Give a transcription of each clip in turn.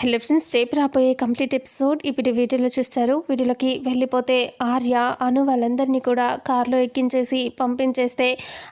Hello friends రేపు రాబోయే complete episode ఇప్పుడు వీడియోలో చూస్తారు. వీడియోలోకి వెళ్ళిపోతే ఆర్య అను వాళ్ళందరినీ కూడా కారులో ఎక్కించేసి పంపించేస్తే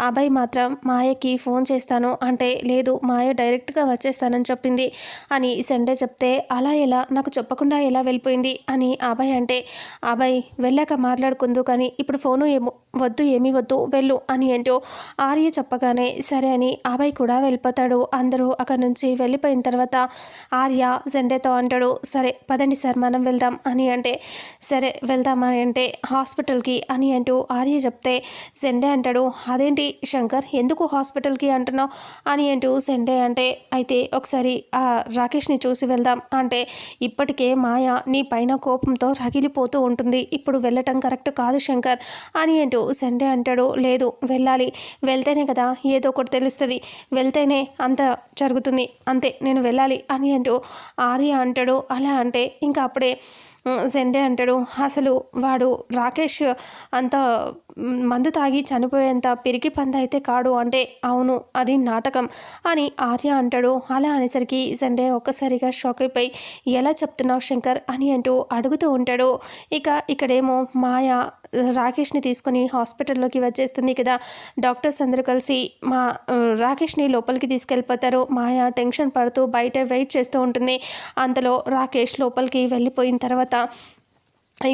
అబ్బాయి మాత్రం మాయకి ఫోన్ చేస్తాను. అంటే లేదు మాయ డైరెక్ట్గా వచ్చేస్తానని చెప్పింది అని సండే చెప్తే అలా ఎలా నాకు చెప్పకుండా ఎలా వెళ్ళిపోయింది అని అబ్బాయి అంటే అబ్బాయి వెళ్ళాక మాట్లాడుకుందు కానీ ఇప్పుడు ఫోను ఏమో వద్దు ఏమీ వద్దు వెళ్ళు అని ఏంటో ఆర్య చెప్పగానే సరే అని అబ్బాయి కూడా వెళ్ళిపోతాడు. అందరూ అక్కడి నుంచి వెళ్ళిపోయిన తర్వాత ఆర్య జెండేతో అంటాడు సరే పదండి సార్ మనం వెళ్దాం అని అంటే సరే వెళ్దామని అంటే హాస్పిటల్కి అని అంటూ ఆర్య చెప్తే జెండే అంటాడు అదేంటి శంకర్ ఎందుకు హాస్పిటల్కి అంటున్నావు? అని అంటూ సెండే అంటే అయితే ఒకసారి ఆ రాకేష్ని చూసి వెళ్దాం అంటే ఇప్పటికే మాయ నీ పైన కోపంతో రగిలిపోతూ ఉంటుంది ఇప్పుడు వెళ్ళటం కరెక్ట్ కాదు శంకర్ అని అంటూ సండే అంటాడు లేదు వెళ్ళాలి వెళ్తేనే కదా ఏదో ఒకటి తెలుస్తుంది వెళ్తేనే అంత జరుగుతుంది అంతే నేను వెళ్ళాలి అని అంటూ ఆర్య అంటాడు అలా అంటే ఇంకా అప్పుడే సెండే అంటాడు. అసలు వాడు రాకేష్ అంత మందు తాగి చనిపోయేంత పిరికి పంద అయితే కాడు అంటే అవును అది నాటకం అని ఆర్య అంటాడు. అలా అనేసరికి జెండే ఒక్కసారిగా షాక్ అయిపోయి ఎలా చెప్తున్నావు శంకర్? అని అంటూ అడుగుతూ ఉంటాడు. ఇక ఇక్కడేమో మాయ రాకేష్ని తీసుకొని హాస్పిటల్లోకి వచ్చేస్తుంది కదా. డాక్టర్స్ అందరూ కలిసి మా రాకేష్ని లోపలికి తీసుకెళ్ళిపోతారు. మాయ టెన్షన్ పడుతూ బయట వెయిట్ చేస్తూ ఉంటుంది. అంతలో రాకేష్ లోపలికి వెళ్ళిపోయిన తర్వాత ಅಂತ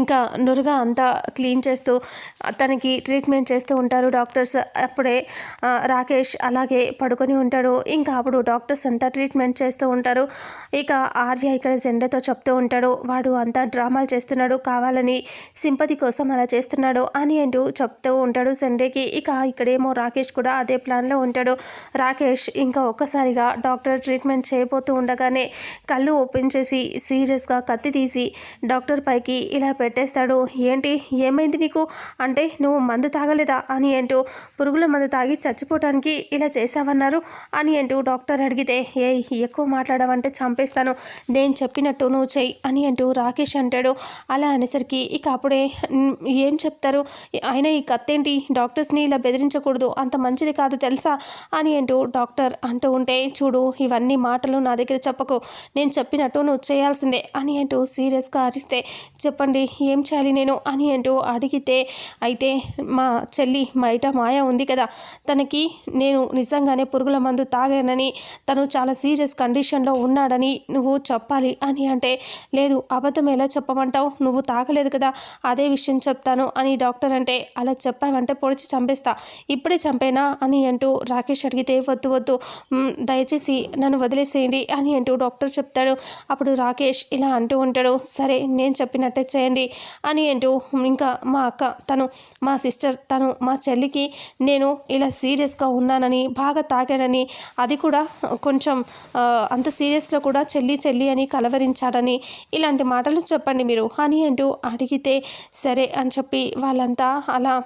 ఇంకా నురుగా అంతా క్లీన్ చేస్తూ తనకి ట్రీట్మెంట్ చేస్తూ ఉంటారు డాక్టర్స్. అప్పుడే రాకేష్ అలాగే పడుకొని ఉంటాడు. ఇంకా అప్పుడు డాక్టర్స్ అంతా ట్రీట్మెంట్ చేస్తూ ఉంటారు. ఇక ఆర్య ఇక్కడ జెండతో చెప్తూ ఉంటాడు వాడు అంతా డ్రామాలు చేస్తున్నాడు కావాలని సింపతి కోసం అలా చేస్తున్నాడు అని అంటూ చెప్తూ ఉంటాడు జెండేకి. ఇక ఇక్కడేమో రాకేష్ కూడా అదే ప్లాన్లో ఉంటాడు. రాకేష్ ఇంకా ఒక్కసారిగా డాక్టర్ ట్రీట్మెంట్ చేయబోతూ ఉండగానే కళ్ళు ఓపెన్ చేసి సీరియస్గా కత్తి తీసి డాక్టర్ పైకి ఇలా పెట్టేస్తాడు. ఏంటి? ఏమైంది నీకు? అంటే నువ్వు మందు తాగలేదా? అని అంటూ పురుగుల మందు తాగి చచ్చిపోవటానికి ఇలా చేసావన్నారు అని అంటూ డాక్టర్ అడిగితే ఏ ఎక్కువ మాట్లాడవంటే చంపేస్తాను. నేను చెప్పినట్టు నువ్వు చెయ్యి అని అంటూ రాకేష్ అంటాడు. అలా అనేసరికి ఇక అప్పుడే ఏం చెప్తారు? అయినా ఈ కత్తేంటి? డాక్టర్స్ని ఇలా బెదిరించకూడదు. అంత మంచిది కాదు తెలుసా? అని అంటూ డాక్టర్ అంటూ ఉంటే చూడు ఇవన్నీ మాటలు నా దగ్గర చెప్పకు. నేను చెప్పినట్టు నువ్వు చేయాల్సిందే అని అంటూ సీరియస్గా అరిస్తే చెప్పండి ఏం చేయాలి నేను అని అంటూ అడిగితే అయితే మా చెల్లి బయట మాయ ఉంది కదా తనకి నేను నిజంగానే పురుగుల మందు తాగానని తను చాలా సీరియస్ కండిషన్లో ఉన్నాడని నువ్వు చెప్పాలి అని అంటే లేదు అబద్ధం ఎలా చెప్పమంటావు? నువ్వు తాగలేదు కదా అదే విషయం చెప్తాను అని డాక్టర్ అంటే అలా చెప్పావంటే పొడిచి చంపేస్తా ఇప్పుడే చంపేనా? అని అంటూ రాకేష్ అడిగితే వద్దు వద్దు దయచేసి నన్ను వదిలేసేయండి అని అంటూ డాక్టర్ చెప్తాడు. అప్పుడు రాకేష్ ఇలా అంటూ ఉంటాడు సరే నేను చెప్పినట్టే చేయండి అని అంటూ ఇంకా మా అక్క తను మా సిస్టర్ తను మా చెల్లికి నేను ఇలా సీరియస్గా ఉన్నానని బాగా తాగానని అది కూడా కొంచెం అంత సీరియస్లో కూడా చెల్లి చెల్లి అని కలవరించాడని ఇలాంటి మాటలు చెప్పండి మీరు అని అంటూ అడిగితే సరే అని చెప్పి వాళ్ళంతా అలా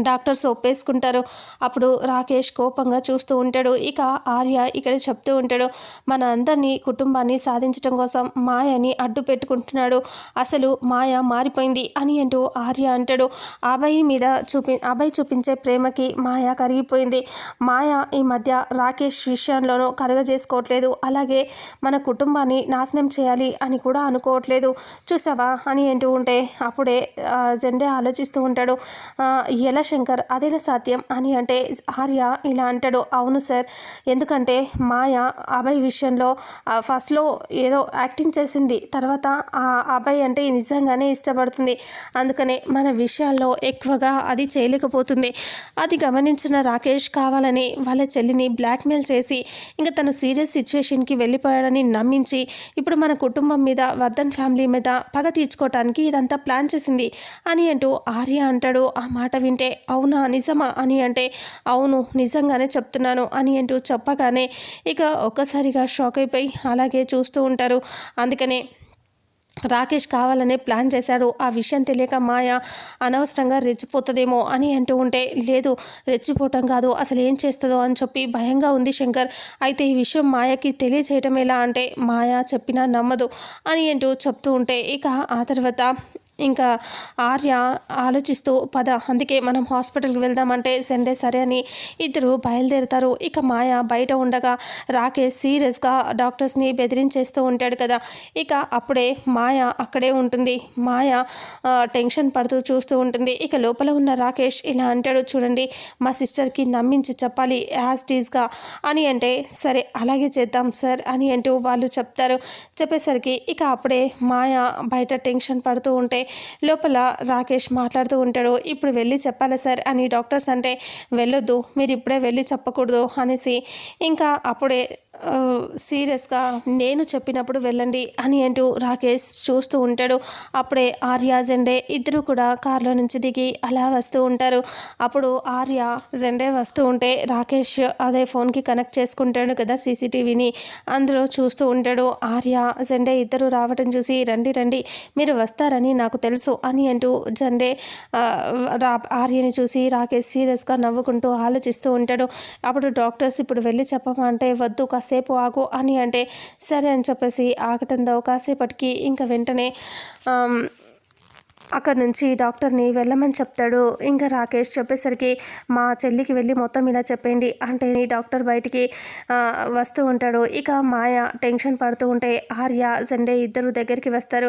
డాక్టర్స్ ఒప్పేసుకుంటారు. అప్పుడు రాకేష్ కోపంగా చూస్తూ ఉంటాడు. ఇక ఆర్య ఇక్కడ చెప్తూ ఉంటాడు మన అందరినీ కుటుంబాన్ని సాధించడం కోసం మాయని అడ్డు పెట్టుకుంటున్నాడు. అసలు మాయ మారిపోయింది అని అంటూ ఆర్య అంటాడు. అభయ్ మీద చూపి అభయ్ చూపించే ప్రేమకి మాయ కరిగిపోయింది. మాయ ఈ మధ్య రాకేష్ విషయంలోనూ కరగజేసుకోవట్లేదు. అలాగే మన కుటుంబాన్ని నాశనం చేయాలి అని కూడా అనుకోవట్లేదు. చూసావా? అని అంటూ ఉంటే అప్పుడే జెండే ఆలోచిస్తూ ఉంటాడు. ఎలా శంకర్ అదేనా సాధ్యం అని అంటే ఆర్య ఇలా అంటాడు. అవును సార్. ఎందుకంటే మాయ అభయ్ విషయంలో ఫస్ట్లో ఏదో యాక్టింగ్ చేసింది. తర్వాత ఆ అభయ్ అంటే నిజంగానే ఇష్టపడుతుంది. అందుకనే మన విషయాల్లో ఎక్కువగా అది చేయలేకపోతుంది. అది గమనించిన రాకేష్ కావాలని వాళ్ళ చెల్లిని బ్లాక్మెయిల్ చేసి ఇంకా తను సీరియస్ సిచ్యువేషన్కి వెళ్ళిపోయాడని నమ్మించి ఇప్పుడు మన కుటుంబం మీద వర్ధన్ ఫ్యామిలీ మీద పగ తీర్చుకోవటానికి ఇదంతా ప్లాన్ చేసింది అని అంటూ ఆర్య అంటాడు. ఆ మాట వింటే అవునా నిజమా అని అంటే అవును నిజంగానే చెప్తున్నాను అని అంటూ చెప్పగానే ఇక ఒక్కసారిగా షాక్ అయిపోయి అలాగే చూస్తూ ఉంటారు. అందుకనే రాకేష్ కావాలనే ప్లాన్ చేశాడు. ఆ విషయం తెలియక మాయ అనవసరంగా రెచ్చిపోతుందేమో అని అంటూ ఉంటే లేదు రెచ్చిపోవటం కాదు అసలు ఏం చేస్తుందో అని చెప్పి భయంగా ఉంది శంకర్. అయితే ఈ విషయం మాయకి తెలియచేయటం ఎలా అంటే మాయ చెప్పినా నమ్మదు అని అంటూ చెప్తూ ఉంటే ఇక ఆ తర్వాత ఇంకా ఆర్య ఆలోచిస్తూ పద అందుకే మనం హాస్పిటల్కి వెళ్దామంటే సండే సరే అని ఇద్దరు బయలుదేరుతారు. ఇక మాయ బయట ఉండగా రాకేష్ సీరియస్గా డాక్టర్స్ని బెదిరించేస్తూ ఉంటాడు కదా. ఇక అప్పుడే మాయ అక్కడే ఉంటుంది. మాయ టెన్షన్ పడుతూ చూస్తూ ఉంటుంది. ఇక లోపల ఉన్న రాకేష్ ఇలా అంటాడు చూడండి మా సిస్టర్కి నమ్మించి చెప్పాలి యాజ్ టీజ్గా అని అంటే సరే అలాగే చేద్దాం సార్ అని అంటూ వాళ్ళు చెప్తారు. చెప్పేసరికి ఇక అప్పుడే మాయ బయట టెన్షన్ పడుతూ ఉంటే లోపల రాకేష్ మాట్లాడుతూ ఉంటాడు ఇప్పుడు వెళ్ళి చెప్పాలా సార్? అని డాక్టర్స్ అంటే వెళ్ళొద్దు మీరు ఇప్పుడే వెళ్ళి చెప్పకూడదు అనేసి. ఇంకా అప్పుడే సీరియస్గా నేను చెప్పినప్పుడు వెళ్ళండి అని అంటూ రాకేష్ చూస్తూ ఉంటాడు. అప్పుడే ఆర్య జెండే ఇద్దరు కూడా కార్లో నుంచి దిగి అలా వస్తూ ఉంటారు. అప్పుడు ఆర్య జెండే వస్తూ ఉంటే రాకేష్ అదే ఫోన్కి కనెక్ట్ చేసుకుంటాడు కదా సీసీటీవీని. అందులో చూస్తూ ఉంటాడు ఆర్య జెండే ఇద్దరు రావటం చూసి రండి రండి మీరు వస్తారని నాకు నాకు తెలుసు అని అంటూ జెండే ఆర్యని చూసి రాకేష్ సీరియస్గా నవ్వుకుంటూ ఆలోచిస్తూ ఉంటాడు. అప్పుడు డాక్టర్స్ ఇప్పుడు వెళ్ళి చెప్పమంటే వద్దు కాసేపు ఆగు అని అంటే సరే అని చెప్పేసి ఆగటంతో కాసేపటికి ఇంకా వెంటనే అక్కడి నుంచి డాక్టర్ని వెళ్ళమని చెప్తాడు. ఇంకా రాకేష్ చెప్పేసరికి మా చెల్లికి వెళ్ళి మొత్తం ఇలా చెప్పండి అంటే డాక్టర్ బయటికి వస్తూ ఉంటాడు. ఇక మాయ టెన్షన్ పడుతూ ఉంటే ఆర్య సండే ఇద్దరు దగ్గరికి వస్తారు.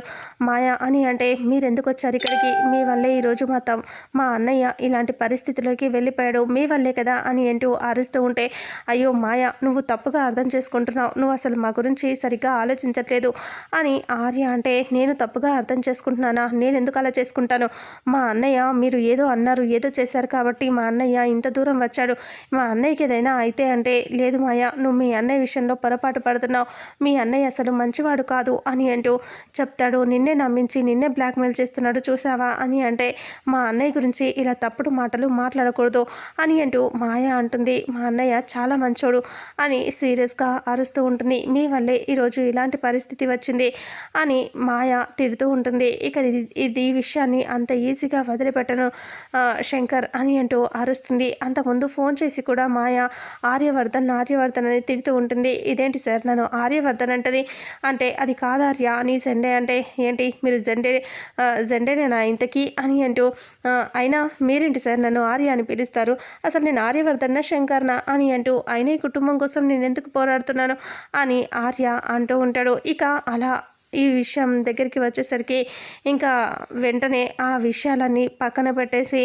మాయ అని అంటే మీరెందుకు వచ్చారు ఇక్కడికి? మీ వల్లే ఈరోజు మొత్తం మా అన్నయ్య ఇలాంటి పరిస్థితిలోకి వెళ్ళిపోయాడు. మీ వల్లే కదా అని ఏంటో అరుస్తూ ఉంటే అయ్యో మాయ నువ్వు తప్పుగా అర్థం చేసుకుంటున్నావు. నువ్వు అసలు మా గురించి సరిగ్గా ఆలోచించట్లేదు అని ఆర్య అంటే నేను తప్పుగా అర్థం చేసుకుంటున్నానా? నేను ఎందుకు అలా చేసుకుంటాను. మా అన్నయ్య మీరు ఏదో అన్నారు ఏదో చేశారు కాబట్టి మా అన్నయ్య ఇంత దూరం వచ్చాడు. మా అన్నయ్యకి ఏదైనా అయితే అంటే లేదు మాయ నువ్వు మీ అన్నయ్య విషయంలో పొరపాటు పడుతున్నావు. మీ అన్నయ్య అసలు మంచివాడు కాదు అని అంటూ చెప్తాడు. నిన్నే నమ్మించి నిన్నే బ్లాక్మెయిల్ చేస్తున్నాడు చూసావా అని అంటే మా అన్నయ్య గురించి ఇలా తప్పుడు మాటలు మాట్లాడకూడదు అని అంటూ మాయ అంటుంది. మా అన్నయ్య చాలా మంచోడు అని సీరియస్గా అరుస్తూ ఉంటుంది. మీ వల్లే ఈరోజు ఇలాంటి పరిస్థితి వచ్చింది అని మాయ తిడుతూ ఉంటుంది. ఇక ఇది విషయాన్ని అంత ఈజీగా వదిలిపెట్టను శంకర్ అని అంటూ అరుస్తుంది. అంతకుముందు ఫోన్ చేసి కూడా మాయ ఆర్యవర్ధన్ ఆర్యవర్ధన్ అని తిడుతూ ఉంటుంది. ఇదేంటి సార్ నన్ను ఆర్యవర్ధన్ అంటది? అంటే అది కాదార్య అని జెండే అంటే ఏంటి? మీరు జెండే జెండేనేనా ఇంతకీ అని అంటూ అయినా మీరేంటి సార్ నన్ను ఆర్య అని పిలుస్తారు? అసలు నేను ఆర్యవర్ధన్న శంకర్నా అని అంటూ అయినా ఈ కుటుంబం కోసం నేను ఎందుకు పోరాడుతున్నాను అని ఆర్య అంటూ ఉంటాడు. ఇక అలా ఈ విషయం దగ్గరికి వచ్చేసరికి ఇంకా వెంటనే ఆ విషయాలన్నీ పక్కన పెట్టేసి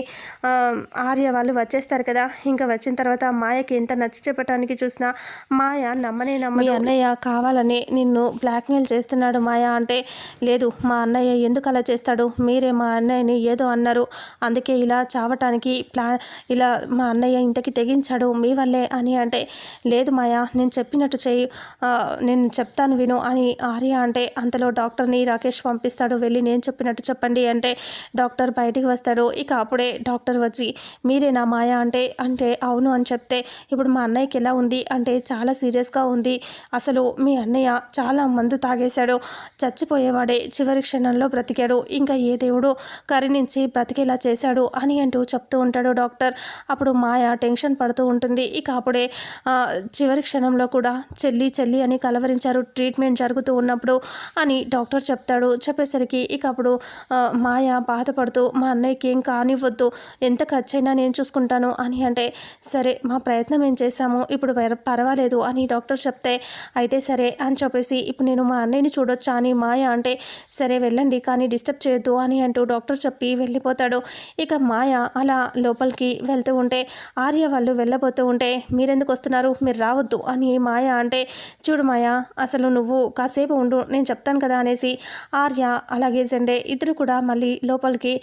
ఆర్య వాళ్ళు వచ్చేస్తారు కదా. ఇంకా వచ్చిన తర్వాత మాయకి ఎంత నచ్చి చెప్పడానికి చూసినా మాయ నమ్మనే నమ్మని అన్నయ్య కావాలని నిన్ను బ్లాక్మెయిల్ చేస్తున్నాడు మాయ అంటే లేదు మా అన్నయ్య ఎందుకు అలా చేస్తాడు? మీరే మా అన్నయ్యని ఏదో అన్నారు. అందుకే ఇలా చావటానికి ప్లా ఇలా మా అన్నయ్య ఇంతకి తెగించాడు మీ వల్లే అని అంటే లేదు మాయ నేను చెప్పినట్టు చెయ్యి నేను చెప్తాను విను అని ఆర్య అంటే అంత అంతలో డాక్టర్ని రాకేష్ పంపిస్తాడు. వెళ్ళి నేను చెప్పినట్టు చెప్పండి అంటే డాక్టర్ బయటికి వస్తాడు. ఇక అప్పుడే డాక్టర్ వచ్చి మీరే నా మాయ అంటే అంటే అవును అని చెప్తే ఇప్పుడు మా అన్నయ్యకి ఎలా ఉంది? అంటే చాలా సీరియస్గా ఉంది. అసలు మీ అన్నయ్య చాలా మందు తాగేశాడు. చచ్చిపోయేవాడే చివరి క్షణంలో బ్రతికాడు. ఇంకా ఏ దేవుడు కరిణించి బ్రతికేలా చేశాడు? అని అంటూ చెప్తూ ఉంటాడు డాక్టర్. అప్పుడు మాయ టెన్షన్ పడుతూ ఉంటుంది. ఇక అప్పుడే చివరి క్షణంలో కూడా చెల్లి చెల్లి అని కలవరించారు. ట్రీట్మెంట్ జరుగుతూ ఉన్నప్పుడు అని డాక్టర్ చెప్తాడు. చెప్పేసరికి ఇక అప్పుడు మాయ బాధపడుతూ మా అన్నయ్యకి ఏం కానివ్వద్దు. ఎంత ఖర్చైనా నేను చూసుకుంటాను అని అంటే సరే మా ప్రయత్నం ఏం చేశాము? ఇప్పుడు పర్వాలేదు అని డాక్టర్ చెప్తే అయితే సరే అని చెప్పేసి ఇప్పుడు నేను మా అన్నయ్యని చూడొచ్చా అని మాయ అంటే సరే వెళ్ళండి కానీ డిస్టర్బ్ చేయొద్దు అని అంటూ డాక్టర్ చెప్పి వెళ్ళిపోతాడు. ఇక మాయ అలా లోపలికి వెళ్తూ ఉంటే ఆర్య వాళ్ళు వెళ్ళబోతూ ఉంటే మీరెందుకు వస్తున్నారు? మీరు రావద్దు అని మాయ అంటే చూడు మాయ అసలు నువ్వు కాసేపు ఉండు నేను చెప్తాను చెప్తాను కదా అనేసి ఆర్య అలాగే జెండే ఇద్దరు కూడా మళ్ళీ లోపలికి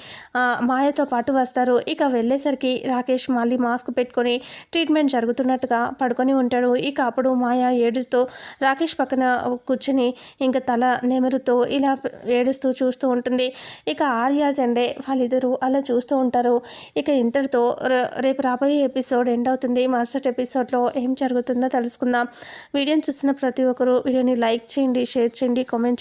మాయతో పాటు వస్తారు. ఇక వెళ్ళేసరికి రాకేష్ మళ్ళీ మాస్క్ పెట్టుకొని ట్రీట్మెంట్ జరుగుతున్నట్టుగా పడుకొని ఉంటాడు. ఇక అప్పుడు మాయ ఏడుస్తూ రాకేష్ పక్కన కూర్చుని ఇంకా తల నెమరుతూ ఇలా ఏడుస్తూ చూస్తూ ఉంటుంది. ఇక ఆర్య జెండే వాళ్ళిద్దరూ అలా చూస్తూ ఉంటారు. ఇక ఇంతటితో రేపు రాబోయే ఎపిసోడ్ ఎండ్ అవుతుంది. మరుసటి ఎపిసోడ్లో ఏం జరుగుతుందో తెలుసుకుందాం. వీడియోని చూస్తున్న ప్రతి ఒక్కరు వీడియోని లైక్ చేయండి షేర్ చేయండి కామెంట్